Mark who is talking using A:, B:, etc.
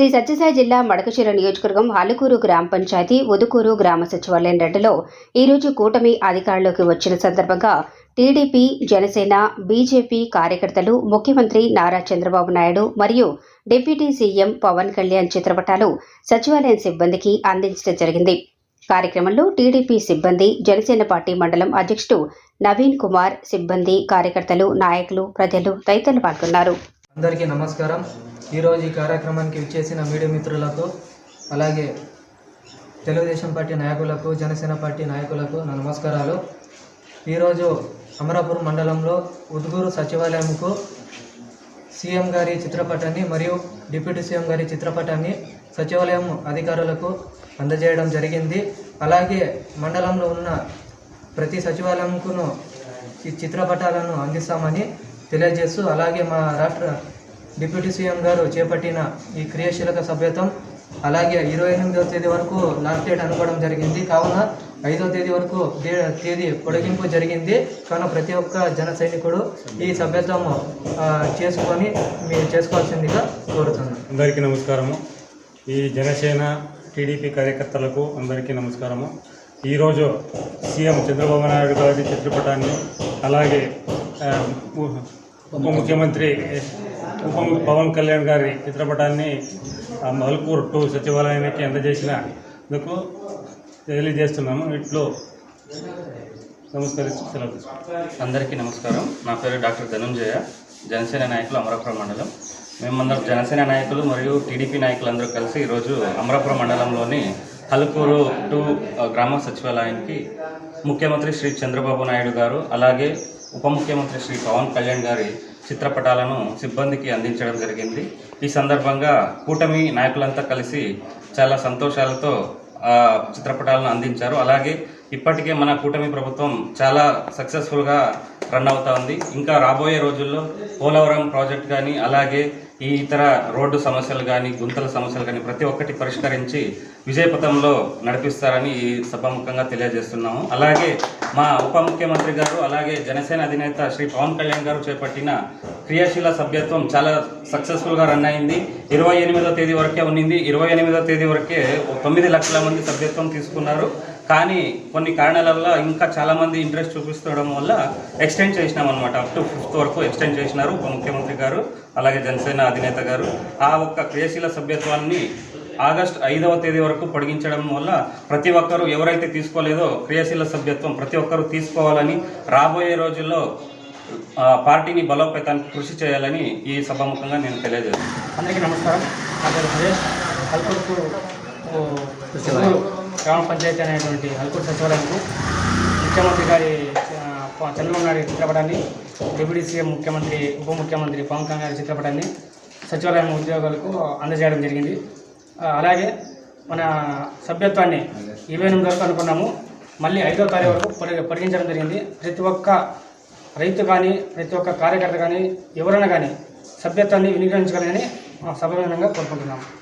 A: శ్రీ సత్యసాయి జిల్లా మడకశిర నియోజకవర్గం హాలుకూరు గ్రామ పంచాయతీ ఉదుకూరు గ్రామ సచివాలయం రెడ్డిలో ఈరోజు కూటమి అధికారంలోకి వచ్చిన సందర్భంగా టీడీపీ జనసేన బీజేపీ కార్యకర్తలు ముఖ్యమంత్రి నారా చంద్రబాబు నాయుడు మరియు డిప్యూటీ సీఎం పవన్ కళ్యాణ్ చిత్రపటాలు సచివాలయం సిబ్బందికి అందించడం జరిగింది. కార్యక్రమంలో టీడీపీ సిబ్బంది జనసేన పార్టీ మండలం అధ్యక్షుడు నవీన్ కుమార్ సిబ్బంది కార్యకర్తలు నాయకులు ప్రజలు తదితరులు పాల్గొన్నారు.
B: అందరికీ నమస్కారం. ఈరోజు ఈ కార్యక్రమానికి విచ్చేసిన మీడియా మిత్రులతో అలాగే తెలుగుదేశం పార్టీ నాయకులకు జనసేన పార్టీ నాయకులకు నా నమస్కారాలు. ఈరోజు అమరాపూర్ మండలంలో ఉద్గూరు సచివాలయంకు సీఎం గారి చిత్రపటాన్ని మరియు డిప్యూటీ సీఎం గారి చిత్రపటాన్ని సచివాలయం అధికారులకు అందజేయడం జరిగింది. అలాగే మండలంలో ఉన్న ప్రతి సచివాలయంకును ఈ చిత్రపటాలను అందిస్తామని తెలియజేస్తూ అలాగే మా రాష్ట్ర డిప్యూటీ సీఎం గారు చేపట్టిన ఈ క్రియాశీలక సభ్యత్వం అలాగే ఇరవై ఎనిమిదవ తేదీ వరకు లాస్ట్ డేట్ అనుకోవడం జరిగింది. కావున ఐదవ తేదీ వరకు తేదీ పొడిగింపు జరిగింది. కావున ప్రతి ఒక్క జన సైనికుడు ఈ సభ్యత్వం చేసుకొని మీరు చేసుకోవాల్సిందిగా కోరుతున్నాను.
C: అందరికీ నమస్కారము. ఈ జనసేన టీడీపీ కార్యకర్తలకు అందరికీ నమస్కారము. ఈరోజు సీఎం చంద్రబాబు నాయుడు గారి చిత్రపటాన్ని అలాగే ఉప ముఖ్యమంత్రి ఉప పవన్ కళ్యాణ్ గారి చిత్రపటాన్ని ఆ, మల్కూర్ టూ సచివాలయానికి అందజేసినందుకు తెలియజేస్తున్నాము. ఇట్లో నమస్కరిస్తూ సెలవు
D: అందరికీ నమస్కారం. నా పేరు డాక్టర్ ధనుంజయ జనసేన నాయకులు అమరాపురం మండలం. మేమందరం జనసేన నాయకులు మరియు టీడీపీ నాయకులందరూ కలిసి ఈరోజు అమరాపురం మండలంలోని హలుకూరు టు గ్రామ సచివాలయానికి ముఖ్యమంత్రి శ్రీ చంద్రబాబు నాయుడు గారు అలాగే ఉప ముఖ్యమంత్రి శ్రీ పవన్ కళ్యాణ్ గారి చిత్రపటాలను సిబ్బందికి అందించడం జరిగింది. ఈ సందర్భంగా కూటమి నాయకులంతా కలిసి చాలా సంతోషాలతో చిత్రపటాలను అందించారు. అలాగే ఇప్పటికే మన కూటమి ప్రభుత్వం చాలా సక్సెస్ఫుల్గా రన్ అవుతా ఉంది. ఇంకా రాబోయే రోజుల్లో పోలవరం ప్రాజెక్ట్ కానీ అలాగే ఈ ఇతర రోడ్డు సమస్యలు కానీ గుంతల సమస్యలు కానీ ప్రతి ఒక్కటి పరిష్కరించి విజయపథంలో నడిపిస్తారని ఈ సభాముఖంగా తెలియజేస్తున్నాము. అలాగే మా ఉప ముఖ్యమంత్రి గారు అలాగే జనసేన అధినేత శ్రీ పవన్ కళ్యాణ్ గారు చేపట్టిన క్రియాశీల సభ్యత్వం చాలా సక్సెస్ఫుల్గా రన్ అయింది. ఇరవై ఎనిమిదో తేదీ వరకే ఉన్నింది. ఇరవై ఎనిమిదో తేదీ వరకే తొమ్మిది లక్షల మంది సభ్యత్వం తీసుకున్నారు. కానీ కొన్ని కారణాల వల్ల ఇంకా చాలా మంది ఇంట్రెస్ట్ చూపిస్తుండడం వల్ల ఎక్స్టెండ్ చేసినాం అనమాట అప్ టు ఫిఫ్త్ వరకు ఎక్స్టెండ్ చేసినారు ఉప ముఖ్యమంత్రి గారు అలాగే జనసేన అధినేత గారు. ఆ ఒక్క క్రియాశీల సభ్యత్వాన్ని ఆగస్ట్ ఐదవ తేదీ వరకు పొడిగించడం వల్ల ప్రతి ఒక్కరూ ఎవరైతే తీసుకోలేదో క్రియాశీల సభ్యత్వం ప్రతి ఒక్కరూ తీసుకోవాలని రాబోయే రోజుల్లో పార్టీని బలోపేతానికి కృషి చేయాలని ఈ సభాముఖంగా నేను తెలియజేస్తాను
E: అందరికీ నమస్కారం. నా పేరు సురేష్ హల్కూర్కు గ్రామ పంచాయతీ అనేటువంటి హల్కూర్ సచివాలయంకు ముఖ్యమంత్రి గారి చంద్రబాబు నాయుడు చిత్రపటాన్ని డిప్యూటీ సీఎం ముఖ్యమంత్రి ఉప ముఖ్యమంత్రి పవన్ కళ్యాణ్ గారి చిత్రపటాన్ని సచివాలయం ఉద్యోగాలకు అందజేయడం జరిగింది. అలాగే మన సభ్యత్వాన్ని ఇరవై ఎనిమిది వరకు అనుకున్నాము. మళ్ళీ ఐదో తారీఖు వరకు పొడిగించడం జరిగింది. ప్రతి ఒక్క రైతు కానీ ప్రతి ఒక్క కార్యకర్త కానీ ఎవరైనా కానీ సభ్యత్వాన్ని వినియోగించగలని సభ కోరుకుంటున్నాము.